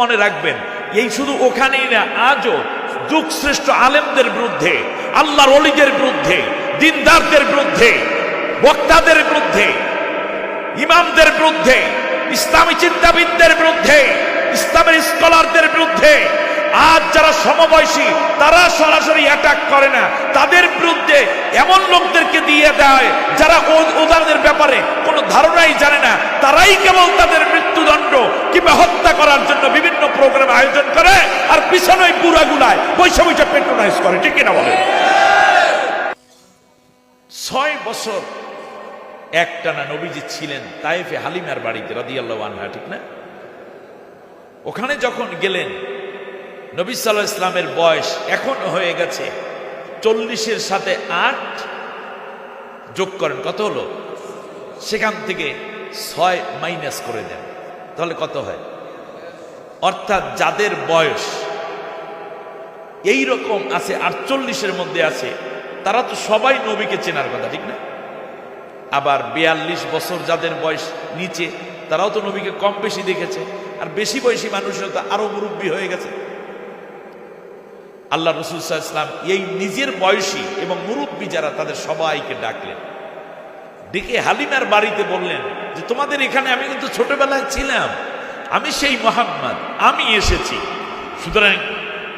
মনে রাখবেন, এই শুধু ওখানেই না, আজও যুগ শ্রেষ্ঠ আলেমদের বিরুদ্ধে, আল্লাহর অলিদের বিরুদ্ধে, দিনদারদের বিরুদ্ধে, বক্তাদের বিরুদ্ধে, ইমামদের বিরুদ্ধে, ইসলামী চিন্তাবিদদের বিরুদ্ধে, ইসলামের স্কলারদের বিরুদ্ধে আজ যারা সমবয়সী, তারা সরাসরি অ্যাটাক করে না। তাদের বিরুদ্ধে এমন লোকদেরকে দিয়ে দেয়, যারা ওদের ব্যাপারে কোনো ধারণাই জানে না। তারাই কেবল তাদের মৃত্যুদণ্ড কিংবা হত্যা করার জন্য বিভিন্ন প্রোগ্রাম আয়োজন করে, আর পিছনে বুড়াগুলায় বৈশা বৈশা পেট্রোনাইজ করে। ঠিক কিনা বলে ছয় বছর একটানা নবীজি ছিলেন তাইফে হালিমার বাড়িতে, রাদিয়াল্লাহু আনহা, ঠিক না? ওখানে যখন গেলেন নবী সাল্লাহ ইসলামের বয়স এখন হয়ে গেছে। চল্লিশের সাথে আট যোগ করেন, কত হলো? সেখান থেকে ছয় মাইনাস করে দেন। তাহলে কত হয়? অর্থাৎ যাদের বয়স এই রকম আছে, আটচল্লিশের মধ্যে আছে, তারা তো সবাই নবীকে চেনার কথা, ঠিক না? আবার বিয়াল্লিশ বছর যাদের বয়স নিচে, তারাও তো নবীকে কম বেশি দেখেছে। আর বেশি বয়সী মানুষের তো আরও মুরব্বী হয়ে গেছে। আল্লাহ রসুল ইসলাম এই নিজের বয়সী এবং মুরব্বী যারা, তাদের সবাইকে ডাকলেন। ডেকে হালিমার বাড়িতে বললেন যে, তোমাদের এখানে আমি কিন্তু ছোটবেলায় ছিলাম। আমি সেই মোহাম্মদ, আমি এসেছি। সুতরাং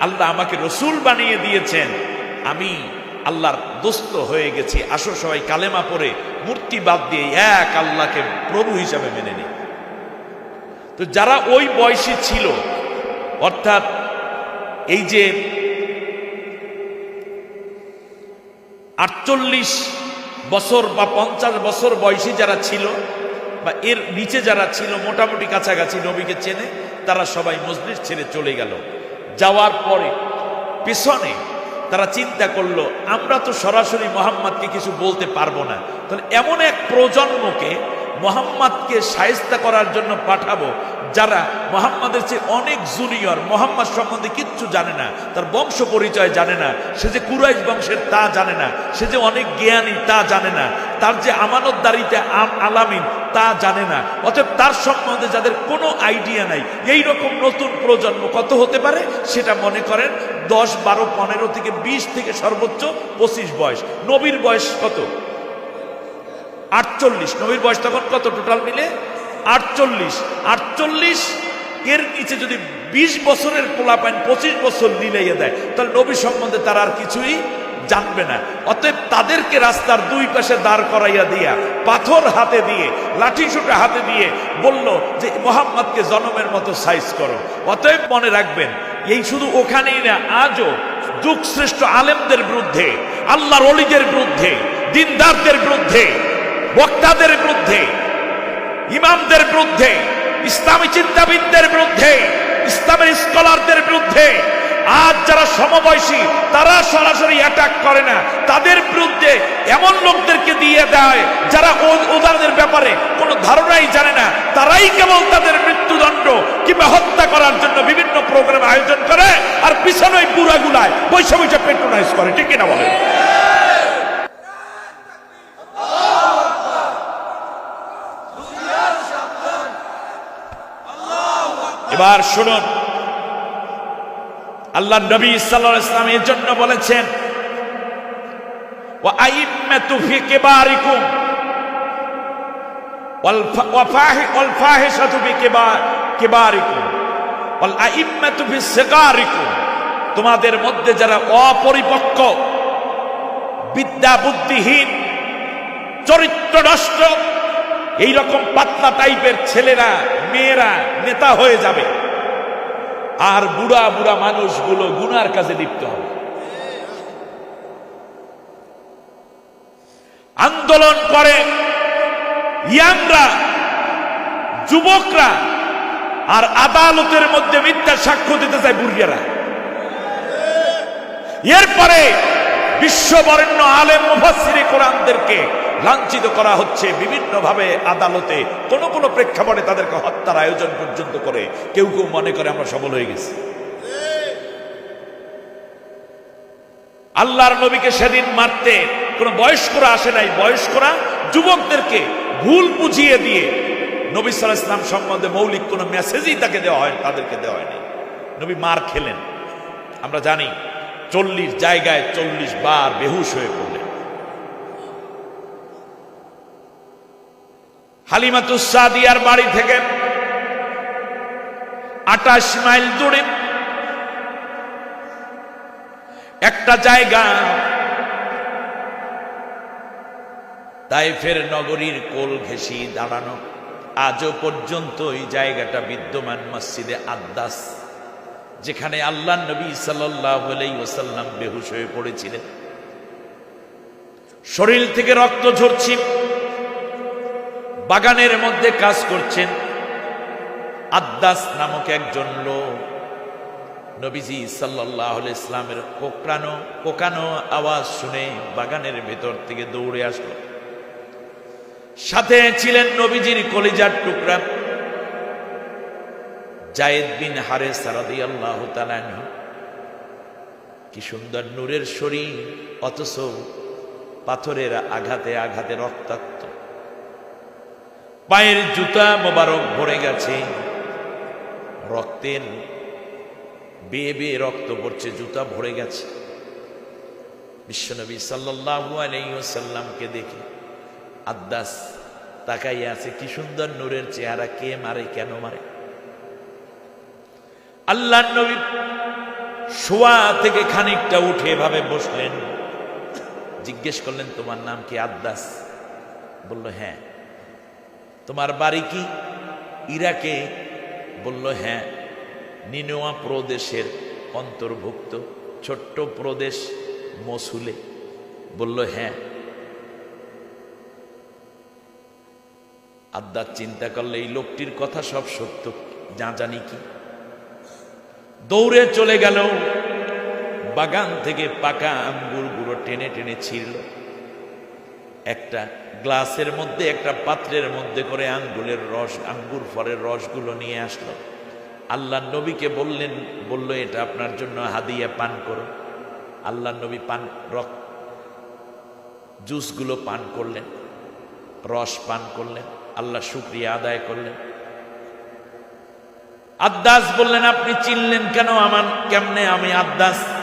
আল্লাহ আমাকে রসুল বানিয়ে দিয়েছেন। আমি আল্লাহর দোস্ত হয়ে গেছি। আসো সবাই কালেমা পড়ে, মূর্তি বাদ দিয়ে এক আল্লাহকে প্রভু হিসাবে মেনে নিই। তো যারা ওই বয়সী ছিল, অর্থাৎ এই যে আটচল্লিশ বছর বা পঞ্চাশ বছর বয়সী যারা ছিল বা এর নিচে যারা ছিল, মোটামুটি কাছাকাছি নবীকে চেনে, তারা সবাই মসজিদ ছেড়ে চলে গেল। যাওয়ার পরে পেছনে তারা চিন্তা করল, আমরা তো সরাসরি মোহাম্মদকে কিছু বলতে পারব না। তাহলে এমন এক প্রজন্মকে মোহাম্মদকে সায়স্তা করার জন্য পাঠাবো। যারা মোহাম্মদের চেয়ে অনেক জুনিয়র মোহাম্মদ সম্বন্ধে কিচ্ছু জানে না, তার বংশ পরিচয় জানে না, সে যে কুরাইশ বংশের তা জানে না, সে যে অনেক জ্ঞানী তা জানে না, তার যে আমানতদারিতে আম- আলামিন তা জানে না, অতএব তার সম্বন্ধে যাদের কোনো আইডিয়া নাই এই রকম নতুন প্রজন্ম কত হতে পারে? সেটা মনে করেন দশ, বারো, পনেরো থেকে বিশ থেকে সর্বোচ্চ পঁচিশ বয়স। নবীর বয়স কত? আটচল্লিশ। নবীর বয়স তখন কত? টোটাল মিলে আটচল্লিশ। আটচল্লিশ এর নিচে যদি বিশ বছরের পোলা পান পঁচিশ বছর মিলাইয়ে দেয়, তাহলে নবী সম্বন্ধে তারা আর কিছুই জানবে না। অতএব তাদেরকে রাস্তার দুই পাশে দাঁড় করাইয়া দিয়া, পাথর হাতে দিয়ে, লাঠি সুটা হাতে দিয়ে বলল যে, মোহাম্মদকে জনমের মতো সাইজ করো। অতএব মনে রাখবেন, এই শুধু ওখানেই না, আজও যুগ শ্রেষ্ঠ আলেমদের বিরুদ্ধে, আল্লাহর অলিদের বিরুদ্ধে, দিনদারদের বিরুদ্ধে বক্তাদের বিরুদ্ধে, ইমামদের বিরুদ্ধে, ইসলামী চিন্তাবিদদের বিরুদ্ধে, ইসলামের স্কলারদের বিরুদ্ধে, আজ যারা সমবয়সী, তারা সরাসরি অ্যাটাক করে না। তাদের বিরুদ্ধে এমন লোকদেরকে দিয়ে দেয়, যারা ওদের ব্যাপারে কোনো ধারণাই জানে না। তারাই কেবল তাদের মৃত্যুদণ্ড কিংবা হত্যা করার জন্য বিভিন্ন প্রোগ্রাম আয়োজন করে, আর পিছনে বুড়াগুলায় বৈশা পেট্রোনাইজ করে, ঠিক কিনা বলে এবার শুনুন। আল্লাহ নবী সাল্লাল্লাহু ইসলাম এর জন্য বলেছেন তোমাদের মধ্যে যারা অপরিপক্ক, বিদ্যা বুদ্ধিহীন চরিত্র নষ্ট এই রকম পাতলা টাইপের ছেলেরা, মেয়েরা, নেতা হয়ে যাবে। আর বুড়া বুড়া মানুষগুলো গুনার কাজে লিপ্ত হবে। আন্দোলন করে ইয়াংরা, যুবকরা, আর আদালতের মধ্যে মিথ্যা সাক্ষ্য দিতে চায় বুড়িয়ারা। এরপরে বিশ্ববরেণ্য আলেম মুফাসসিরে কোরআনদেরকে লাঞ্ছিত করা হচ্ছে বিভিন্নভাবে আদালতে। কোন কোন প্রেক্ষাপটে তাদেরকে হত্যার আয়োজন পর্যন্ত করে কেউ কেউ মনে করে আমরা সফল হয়ে গেছি। আল্লাহর নবীকে সেদিন মারতে কোন বয়স্করা আসে নাই। বয়স্করা যুবকদেরকে ভুল বুঝিয়ে দিয়ে নবী সাল ইসলাম সম্বন্ধে মৌলিক কোনো মেসেজই তাকে দেওয়া হয় তাদেরকে দেওয়া হয়নি। নবী মার খেলেন। আমরা জানি চল্লিশ জায়গায় চল্লিশ বার বেহুশ হয়ে পড়লেন। হালিমাতুসাদিয়ার বাড়ি থেকে আটাশ মাইল দূরে একটা জায়গা তাইফের নগরীর কোল ঘেঁষি দাঁড়ানো। আজও পর্যন্ত ওই জায়গাটা বিদ্যমান মসজিদে আদ্দাস, যেখানে আল্লাহ নবী সাল্লাহ বেহুশ হয়ে পড়েছিলেন। শরীর থেকে রক্ত ঝরছি। বাগানের মধ্যে কাজ করছেন আদ্দাস নামক একজন লোক। নবীজি সাল্লাহ ইসলামের কোকড়ানো, কোকানো আওয়াজ শুনে বাগানের ভেতর থেকে দৌড়ে আসলো। সাথে ছিলেন নবীজির কলিজার টুকরা জায়েদ বিন হারে সারাদি আল্লাহ কি সুন্দর নূরের শরীর, অথচ পাথরের আঘাতে আঘাতে রক্তাক্ত। পায়ের জুতা মোবারক ভরে গেছে। রক্তের বেয়ে বেয়ে রক্ত পড়ছে জুতা ভরে গেছে। বিশ্বনবী সাল্লাহু আলাইসাল্লামকে দেখে আদ্দাস তাকাইয়া আছে, কি সুন্দর নূরের চেহারা, কে মারে, কেন মারে? আল্লাহ নবী শোয়া থেকে খানিকটা উঠে এভাবে বসলেন। জিজ্ঞেস করলেন, তোমার নাম কি? আদ্দাস বলল হ্যাঁ। তোমার বাড়ি কি? ইরাকে। বলল হ্যাঁ। নিনোয়া প্রদেশের অন্তর্ভুক্ত, ছোট্ট প্রদেশ মসুলে। বলল হ্যাঁ। আদ্দার চিন্তা করলে এই লোকটির কথা সব সত্য। যা জানি কি। দৌড়ে চলে গেল। বাগান থেকে পাকা আঙ্গুর গুঁড়ো টেনে টেনে ছিঁড়ল। একটা গ্লাসের মধ্যে, একটা পাত্রের মধ্যে করে আঙ্গুলের রস, আঙ্গুর ফলের রসগুলো নিয়ে আসলো। আল্লাহ নবীকে বললেন, বলল, এটা আপনার জন্য হাদিয়া পান করো। আল্লাহ নবী পান, রক, জুসগুলো পান করলেন, রস পান করলেন, আল্লাহ শুক্রিয়া আদায় করলেন। আদ্দাস বললেন, আপনি চিনলেন কেন আমার, কেমনে আমি আদ্দাস?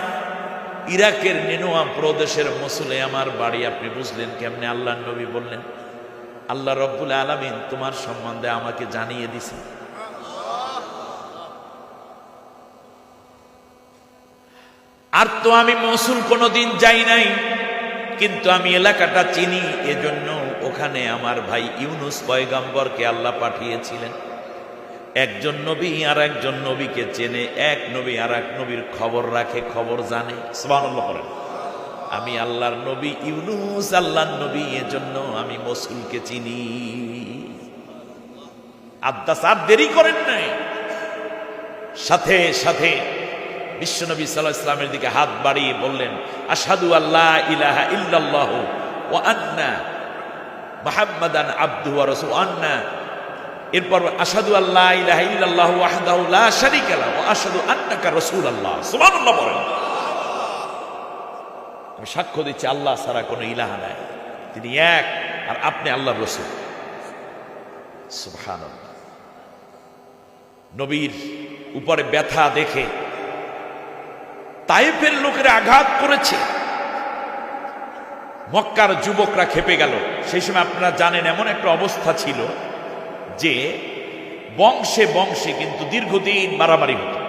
ইরাকের নিনোয়া প্রদেশের মসুলে আমার বাড়ি, আপনি বুঝলেন কেমনে আল্লাহ নবী বললেন? আল্লাহ রব্বুল আলমিন তোমার সম্বন্ধে আমাকে জানিয়ে দিছে। আর তো আমি মসুল কোনোদিন যাই নাই, কিন্তু আমি এলাকাটা চিনি, এজন্য ওখানে আমার ভাই ইউনুস পয়গাম্বরকে আল্লাহ পাঠিয়েছিলেন। একজন নবী আর একজন নবীকে চেনে, এক নবী আর এক নবীর খবর রাখে, খবর জানে। করেন আমি আল্লাহর নবী ইউনুস, আল্লাহর নবী, এজন্য আমি মসুলকে চিনি। আব্দাস আর দেরি করেন নাই। সাথে সাথে বিশ্বনবী সাল্লাহ ইসলামের দিকে হাত বাড়িয়ে বললেন আসাদু আল্লাহ ইলাহা ইল্লাল্লাহ ও আন্না মাহাম্মাদান আব্দু রাসূল আন্না এরপর আসাদু আল্লাহ ইলাহা ইল্লাল্লাহ সাক্ষ্য দিচ্ছি, আল্লাহ ছাড়া কোনো ইলাহা নাই। তিনি এক, আর আপনি আল্লাহর রসুল। নবীর উপরে ব্যথা দেখে তাইফের লোকেরা আঘাত করেছে। মক্কার যুবকরা খেপে গেল। সেই সময় আপনারা জানেন, এমন একটা অবস্থা ছিল যে বংশে বংশে কিন্তু দীর্ঘদিন মারামারি হতো।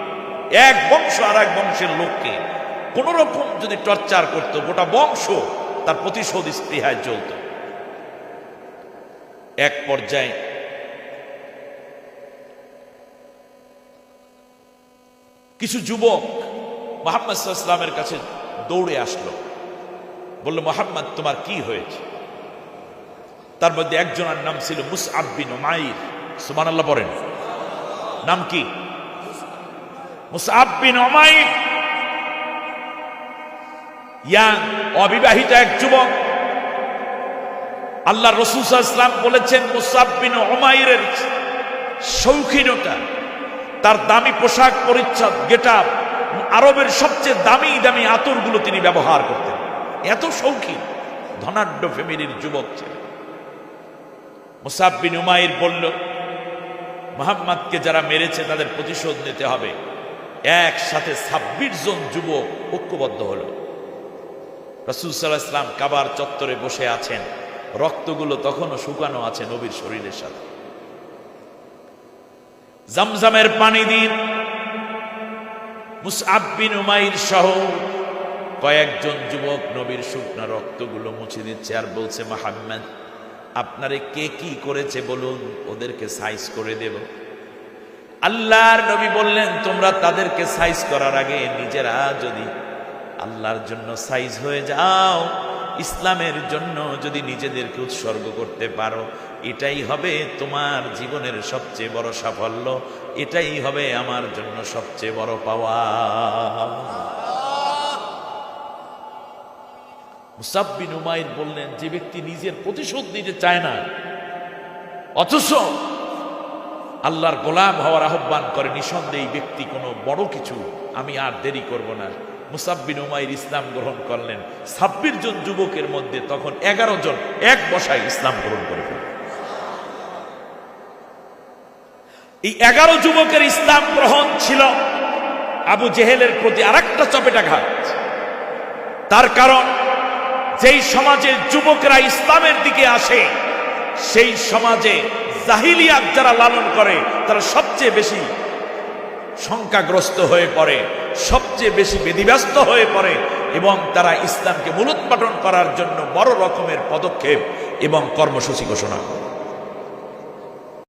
এক বংশ আর এক বংশের লোককে কোন রকম যদি টর্চার করতো, গোটা বংশ তার প্রতিশোধ স্পৃহায় চলত। এক পর্যায়ে কিছু যুবক মোহাম্মদ ইসলামের কাছে দৌড়ে আসলো। বলল, মোহাম্মদ, তোমার কি হয়েছে? তার মধ্যে একজনের নাম ছিল মুসআবিন মাইর সুমান আল্লাহ পড়েন। নাম কি? মুসআবিন ওমাইর ইয়াং অবিবাহিত এক যুবক। আল্লাহ রসুল ইসলাম বলেছেন মুসাব্বিন ওমাইরের শৌখিনতা, তার দামি পোশাক পরিচ্ছদ গেটাপ আরবের সবচেয়ে দামি দামি আতরগুলো তিনি ব্যবহার করতেন। এত শৌখিন, ধনাঢ্য ফ্যামিলির যুবক ছিলেন মুসাববিন উমাইর বলল, মোহাম্মদকে যারা মেরেছে তাদের প্রতিশোধ নিতে হবে। একসাথে ছাব্বিশ জন যুবক ঐক্যবদ্ধ হলো। রসুল ইসলাম কাবার চত্বরে বসে আছেন। রক্তগুলো তখনও শুকানো আছে নবীর শরীরের সাথে। জমজমের পানি দিন। মুসআব বিন উমাইর সহ কয়েকজন যুবক নবীর শুকনা রক্তগুলো মুছে দিচ্ছে আর বলছে, মাহাম্মদ আপনারে কে কি করেছে বলুন? ওদেরকে সাইজ করে দেব। আল্লাহর নবী বললেন, তোমরা তাদেরকে সাইজ করার আগে নিজেরা যদি আল্লাহর জন্য সাইজ হয়ে যাও, ইসলামের জন্য যদি নিজেদেরকে উৎসর্গ করতে পারো, এটাই হবে তোমার জীবনের সবচেয়ে বড় সাফল্য, এটাই হবে আমার জন্য সবচেয়ে বড় পাওয়া। মুসাব্বিন উমাইর বললেন, যে ব্যক্তি নিজের প্রতিশোধ নিতে চায় না, অথচ আল্লাহর গোলাম হওয়ার আহ্বান করে, নিঃসন্দেহে ব্যক্তি কোনো বড় কিছু আমি আর দেরি করব না। মুসাব্বিন উমাইর ইসলাম গ্রহণ করলেন। ছাব্বিশ জন যুবকের মধ্যে তখন এগারো জন এক বসায় ইসলাম গ্রহণ করে। এই এগারো যুবকের ইসলাম গ্রহণ ছিল আবু জেহেলের প্রতি আর আরেকটা চপেটাঘাত। তার কারণ যেই সমাজের যুবকরা ইসলামের দিকে আসে, সেই সমাজে জাহিলিয়াত যারা লালন করে, তারা সবচেয়ে বেশি শঙ্কাগ্রস্ত হয়ে পড়ে, সবচেয়ে বেশি বেদিব্যস্ত হয়ে পড়ে এবং তারা ইসলামকে মূলোৎপাটন করার জন্য বড় রকমের পদক্ষেপ এবং কর্মসূচি ঘোষণা করে।